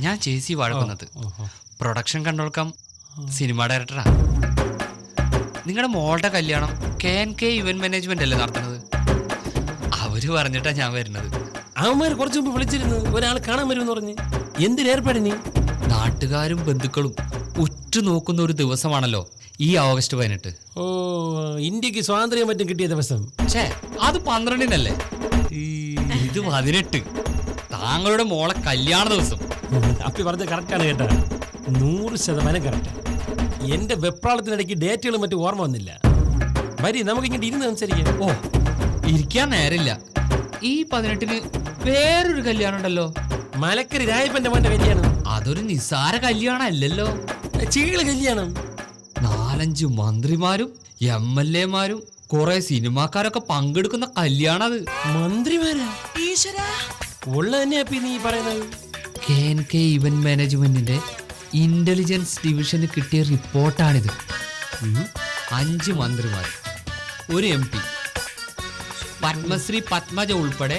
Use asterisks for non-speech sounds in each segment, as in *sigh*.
ഞാൻ ചേച്ചി വഴക്കുന്നത്. പ്രൊഡക്ഷൻ കൺട്രോൾക്കം സിനിമ ഡയറക്ടറാ. നിങ്ങളുടെ മോളുടെ കല്യാണം K N K event management അല്ലേ നടത്തുന്നത്? അവർ പറഞ്ഞിട്ടാ ഞാൻ വരുന്നത്. അവന്മാർ കുറച്ചു മുമ്പ് വിളിച്ചിരുന്നു ഒരാൾ കാണാൻ വരുമെന്ന് പറഞ്ഞ്. എന്തിനേർപ്പാട് നീ നാട്ടുകാരും ബന്ധുക്കളും ഉറ്റുനോക്കുന്ന ഒരു ദിവസമാണല്ലോ ഈ ഓഗസ്റ്റ് പതിനെട്ട്. ഓ ഇന്ത്യയ്ക്ക് സ്വാതന്ത്ര്യം മറ്റും കിട്ടിയ ദിവസം. ഛേ അത് പന്ത്രണ്ടിനല്ലേ? ഇത് പതിനെട്ട്. താങ്കളുടെ മോളെ കല്യാണ ദിവസം. അപ്പി പറഞ്ഞ കറക്റ്റാണ് കേട്ടാ. നൂറ് ശതമാനം കറക്റ്റ് എന്റെ വെപ്രാളത്തിനിടയ്ക്ക് ഡേറ്റുകളും മറ്റും ഓർമ്മ വന്നില്ല. വരി നമുക്ക് ഇങ്ങോട്ട് ഇരുന്ന് സംസാരിക്കാം. ഓ ഇരിക്കാൻ നേരില്ല ഈ പതിനെട്ടിന് വേറൊരു കല്യാണം ഉണ്ടല്ലോ. മലക്കരി രായപ്പന്റെ മോന്റെ കല്യാണം. അതൊരു നിസാര കല്യാണം അല്ലല്ലോ ചീൾ കല്യാണം. നാലഞ്ച് മന്ത്രിമാരും എം എൽ എമാരും കുറെ സിനിമാക്കാരൊക്കെ പങ്കെടുക്കുന്ന കല്യാണം അത് മന്ത്രിമാരാ? ഉള്ള തന്നെ അപ്പി നീ പറയുന്നത്. കെ എൻ കെ ഇവന്റ് മാനേജ്മെന്റിന്റെ ഇന്റലിജൻസ് ഡിവിഷന് കിട്ടിയ റിപ്പോർട്ടാണിത്. അഞ്ച് മന്ത്രിമാർ ഒരു എം പി. പത്മശ്രീ പത്മജ ഉൾപ്പെടെ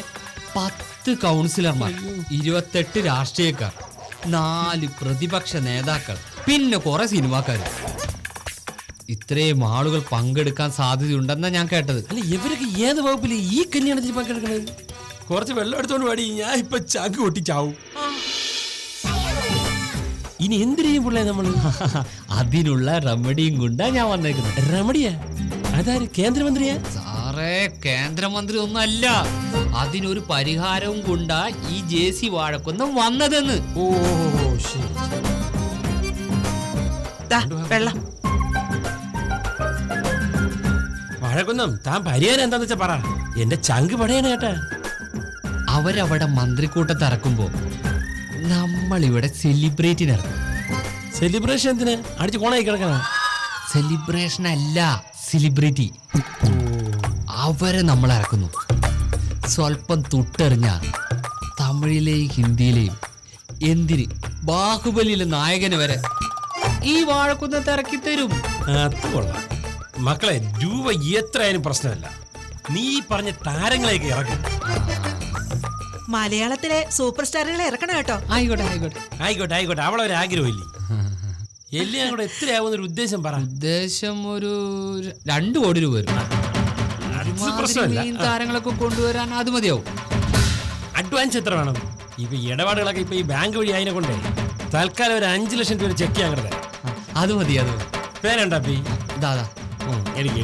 പത്ത് കൗൺസിലർമാർ ഇരുപത്തെട്ട് രാഷ്ട്രീയക്കാർ നാല് പ്രതിപക്ഷ നേതാക്കൾ പിന്നെ കുറെ സിനിമാക്കാർ ഇത്രയും ആളുകൾ പങ്കെടുക്കാൻ സാധ്യതയുണ്ടെന്നാണ് ഞാൻ കേട്ടത്. അല്ല ഇവരൊക്കെ ഏത് വകുപ്പിൽ ഈ കല്യാണത്തിൽ പങ്കെടുക്കണത് കുറച്ച് വെള്ളം എടുത്തോണ്ട് പാടി ഞാൻ ഇപ്പൊ ചാക്ക് പൊട്ടി ചാവും ഇനി എന്തിനേയും പിള്ളേ നമ്മൾ *laughs* അതിനുള്ള റെമഡിയും കൊണ്ടാ ഞാൻ വന്നേക്കുന്നത്. റമഡിയാ? അതാര്? കേന്ദ്രമന്ത്രിയാ? സാറേ കേന്ദ്രമന്ത്രി ഒന്നല്ല അതിനൊരു പരിഹാരവും കൊണ്ടാ ഈ ജെ സി വാഴക്കൊന്നും വന്നതെന്ന്. ഓ ശരി വെള്ളം. വഴക്കുന്നം താൻ പരിഹാരം എന്താന്ന് വെച്ചാ പറ. എന്റെ ചങ്ക് പടയാണ് കേട്ടാ. അവരവിടെ മന്ത്രിക്കൂട്ടത്ത് ഇറക്കുമ്പോ നമ്മളിവിടെ സെലിബ്രേറ്റിന് ഇറങ്ങും സെലിബ്രേഷൻ എന്തിന്? അടിച്ച് കോണായി കിടക്കണ? സെലിബ്രേഷൻ അല്ല സെലിബ്രിറ്റി അവരെ നമ്മൾ ഇറക്കുന്നു സ്വല്പം തൊട്ടറിഞ്ഞ തമിഴിലെയും ഹിന്ദിയിലെയും എന്തിന്? ബാഹുബലിയിലെ നായകന് വരെ. ഈ വാഴക്കുന്നത്ത് ഇറക്കി തരും. അത് കൊള്ളാം. മക്കളെ രൂപ എത്രയായാലും പ്രശ്നമല്ല. നീ പറഞ്ഞ താരങ്ങളെയൊക്കെ ഇറക്കും. മലയാളത്തിലെ സൂപ്പർ സ്റ്റാറുകളെ ഇറക്കണം കേട്ടോ. ആയിക്കോട്ടെ ആയിക്കോട്ടെ. ആയിക്കോട്ടെ ആയിക്കോട്ടെ. അവളെ ഒരു ആഗ്രഹമില്ലേ? എല്ലാം കൂടെ എത്രയാവുന്ന ഒരു ഉദ്ദേശം പറ. ഉദ്ദേശം ഒരു രണ്ട് കോടി രൂപ വരും. പ്രശ്നമല്ല. മീൻ താരങ്ങളൊക്കെ കൊണ്ടുവരാൻ അത് മതിയാവും. അഡ്വാൻസ് എത്ര വേണം? ഇപ്പൊ ഇടപാടുകളൊക്കെ ഇപ്പൊ ഈ ബാങ്ക് വഴി അതിനെ കൊണ്ടേ തൽക്കാലം ഒരു അഞ്ചു ലക്ഷം രൂപ ചെക്ക് ചെയ്യാൻ കിടത്തെ അത് മതി അത് മതി. പേരുണ്ടാ പി ഇതാ ഇതാ. എടിക്ക്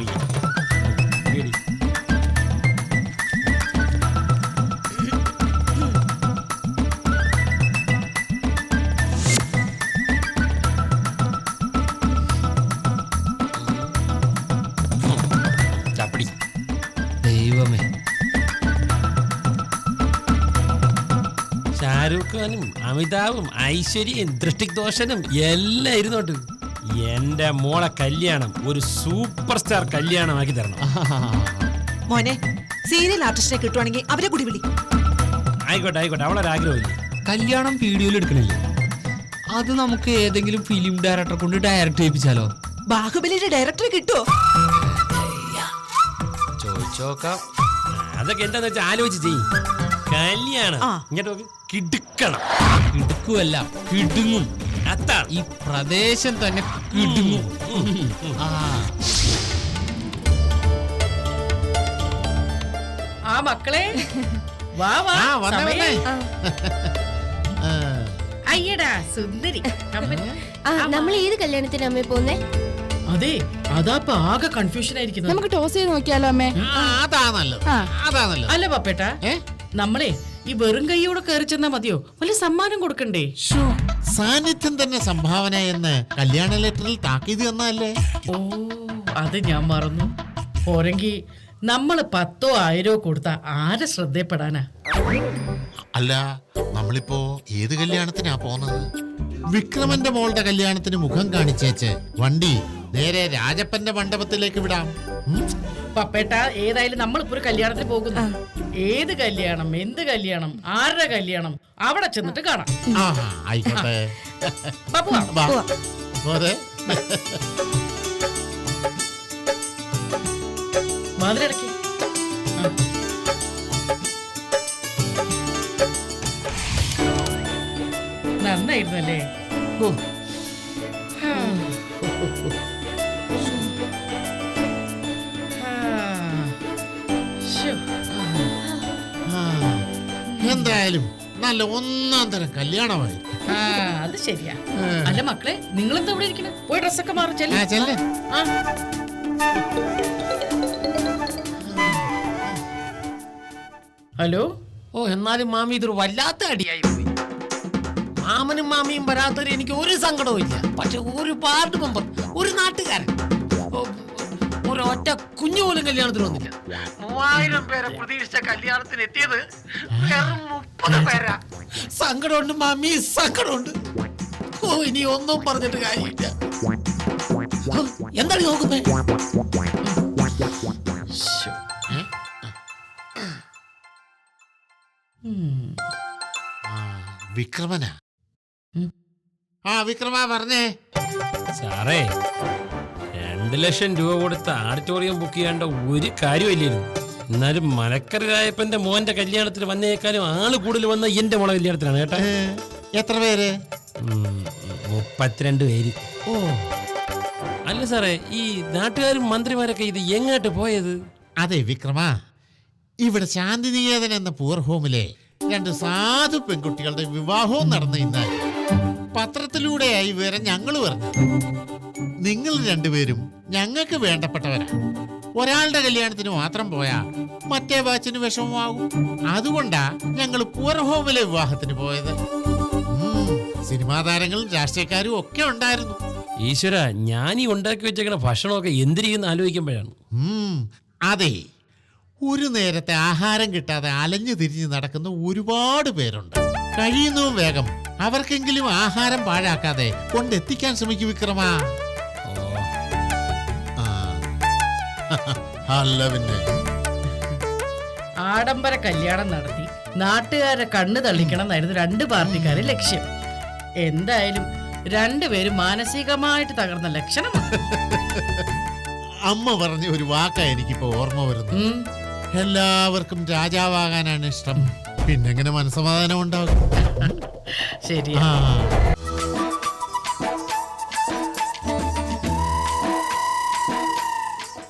ഖാനും അമിതാവും ഐശ്വര്യയും ദൃഷ്ടിക് ദോഷനും എല്ലാം ഇരുന്നോട്ട്. എന്റെ മോളെ കല്യാണം ഒരു സൂപ്പർ സ്റ്റാർ കല്യാണമാക്കി തരണം. *laughs* മോനെ സീരിയൽ ആർട്ടിസ്റ്റിനെ കിട്ടുവാണെങ്കിൽ അവരെ കൂടി വിളി. ആയിക്കോട്ടെ ആയിക്കോട്ടെ അവളൊരു ആഗ്രഹമില്ല. കല്യാണം വീഡിയോയിൽ എടുക്കണില്ലേ? അത് നമുക്ക് ഏതെങ്കിലും ഫിലിം ഡയറക്ടറെ കൊണ്ട് ഡയറക്ട് ചെയ്യിപ്പിച്ചാലോ? ബാഹുബലിയുടെ ഡയറക്ടറെ കിട്ടുമോ ചോദിച്ചോക്കാം. അതൊക്കെ എന്താന്ന് വെച്ചാൽ ആലോചിച്ച് ചെയ്യും. കല്യാണം. ആ. ഇങ്ങോട്ട് നോക്ക്. കിടുക്കണം. കിടുക്കുമല്ല കിടുങ്ങും. അത്താണ്. ഈ പ്രദേശം തന്നെ കിടുങ്ങും. ആ. ആ മക്കളെ. വാ വാ. സമയം. അയ്യടാ സുന്ദരി. ആ നമ്മൾ ഏത് കല്യാണത്തിന് അമ്മ പോന്നേ അതെ അതാപ്പ ആകെ കൺഫ്യൂഷൻ ആയിരിക്കുന്നത്. നമുക്ക് ടോസ് ചെയ്ത് നോക്കിയാലോ അമ്മേ? അതാ നല്ലത്. ആ. അതാ നല്ലത്. അല്ല പപ്പേട്ടാ. നമ്മളെ ഈ വെറും കൈയോടെ കയറി ചെന്നാ മതിയോ? വല്ല സമ്മാനം കൊടുക്കണ്ടേ? സാന്നിധ്യം തന്നെ സംഭാവന എന്ന് കല്യാണ ലെറ്ററിൽ താക്കീത് തന്നല്ലേ ഓ അത് ഞാൻ മറന്നു. പോരെങ്കി നമ്മൾ പത്തോ ആയിരോ കൊടുത്ത ആരെ ശ്രദ്ധപ്പെടാനാ അല്ല നമ്മളിപ്പോ ഏത് കല്യാണത്തിനാ പോന്നത്? വിക്രമന്റെ മോളുടെ കല്യാണത്തിന് മുഖം കാണിച്ചേച്ച് വണ്ടി നേരെ രാജപ്പന്റെ മണ്ഡപത്തിലേക്ക് വിടാം? പപ്പേട്ട ഏതായാലും നമ്മളിപ്പോ ഒരു കല്യാണത്തിന് പോകുന്നു. ഏത് കല്യാണം എന്ത് കല്യാണം ആരുടെ കല്യാണം? അവിടെ ചെന്നിട്ട് കാണാം. ആഹാ ആയിക്കോട്ടെ. ബാബു വാ. വാ. പോരെ? വാതിലടക്കി. നന്നായി കല്യാണമായിരുന്നല്ലേ ഓ, ആ, എന്തായാലും നല്ല ഒന്നാം തരം കല്യാണമായി. അത് ശരിയാ. അല്ല മക്കളെ നിങ്ങൾ എന്താ ഇവിടെ ഇരിക്കണേ? പോയി ഡ്രസ്സൊക്കെ മാറി ചെല്ലേ. ഹലോ? ഓ എന്നാലും മാമി ഇതൊരു വല്ലാത്ത അടിയായി പോയി. മാമനും മാമിയും വരാത്തവരെ എനിക്ക് ഒരു സങ്കടവും ഇല്ല പക്ഷെ ഒരു പാർട്ട് മെമ്പർ ഒരു നാട്ടുകാരൻ. ഓ, ഒരു ഒറ്റ കുഞ്ഞു പോലും കല്യാണത്തിന് വന്നില്ല. മൂവായിരം പേരെ പ്രതീക്ഷിച്ച കല്യാണത്തിന് എത്തിയത് വെറും മുപ്പത് പേരാ. സങ്കടമുണ്ട് മാമി സങ്കടമുണ്ട്. ഓ ഇനി ഒന്നും പറഞ്ഞിട്ട് കാര്യമില്ല. എന്താണ് നോക്കുന്നത് നോക്കുന്നേ? വിക്രമനാ. ആ വിക്രമാ പറഞ്ഞേ. സാറേ രണ്ട് ലക്ഷം രൂപ കൊടുത്ത് ആഡിറ്റോറിയം ബുക്ക് ചെയ്യേണ്ട ഒരു കാര്യമില്ലായിരുന്നു എന്നാലും മലക്കരരായപ്പന്റെ മോന്റെ കല്യാണത്തിന് വന്നേക്കാളും ആൾ കൂടുതൽ വന്ന എന്റെ മോളെ കല്യാണത്തിനാണ് കേട്ടാ. എത്ര പേര്? മുപ്പത്തിരണ്ട് പേര്. ഓ. അല്ല സാറേ ഈ നാട്ടുകാരും മന്ത്രിമാരൊക്കെ ഇത് എങ്ങോട്ട് പോയത്? അതെ വിക്രമ. ഇവിടെ ശാന്തിനികേതൻ എന്ന പൂർ ഹോമിലെ രണ്ട് സാധു പെൺകുട്ടികളുടെ വിവാഹവും നടന്ന ഇന്ന്. പത്രത്തിലൂടെയായി വിവരം ഞങ്ങൾ പറഞ്ഞു. നിങ്ങൾ രണ്ടുപേരും ഞങ്ങൾക്ക് വേണ്ടപ്പെട്ടവരാ. ഒരാളുടെ കല്യാണത്തിന് മാത്രം പോയാ മറ്റേ ബാച്ചിന് വിഷമമാകും. അതുകൊണ്ടാ ഞങ്ങൾ പൂർഹോമിലെ വിവാഹത്തിന് പോയത്. സിനിമാ താരങ്ങളും രാഷ്ട്രീയക്കാരും ഒക്കെ ഉണ്ടായിരുന്നു. ഈശ്വര ഞാൻ ഈ ഉണ്ടാക്കി വെച്ചേക്കുന്ന ഭക്ഷണമൊക്കെ എന്തിരിക്കുന്ന ആലോചിക്കുമ്പോഴാണ്. അതെ. ഒരു നേരത്തെ ആഹാരം കിട്ടാതെ അലഞ്ഞു തിരിഞ്ഞ് നടക്കുന്ന ഒരുപാട് പേരുണ്ട്. കഴിയുന്നതും വേഗം അവർക്കെങ്കിലും ആഹാരം പാഴാക്കാതെ കൊണ്ടെത്തിക്കാൻ ശ്രമിക്കും വിക്രമ. ആഡംബര കല്യാണം നടത്തി നാട്ടുകാരെ കണ്ണു തള്ളിക്കണം എന്നായിരുന്നു രണ്ട് പാർട്ടിക്കാരെ ലക്ഷ്യം എന്തായാലും രണ്ടുപേരും മാനസികമായിട്ട് തകർന്ന ലക്ഷണമാണ് അമ്മ പറഞ്ഞ ഒരു വാക്കാ എനിക്കിപ്പോ ഓർമ്മ വരുന്നു. എല്ലാവർക്കും രാജാവാകാനാണ് ഇഷ്ടം പിന്നെങ്ങനെ മനസമാധാനം ഉണ്ടാകും ശരിയാ ആ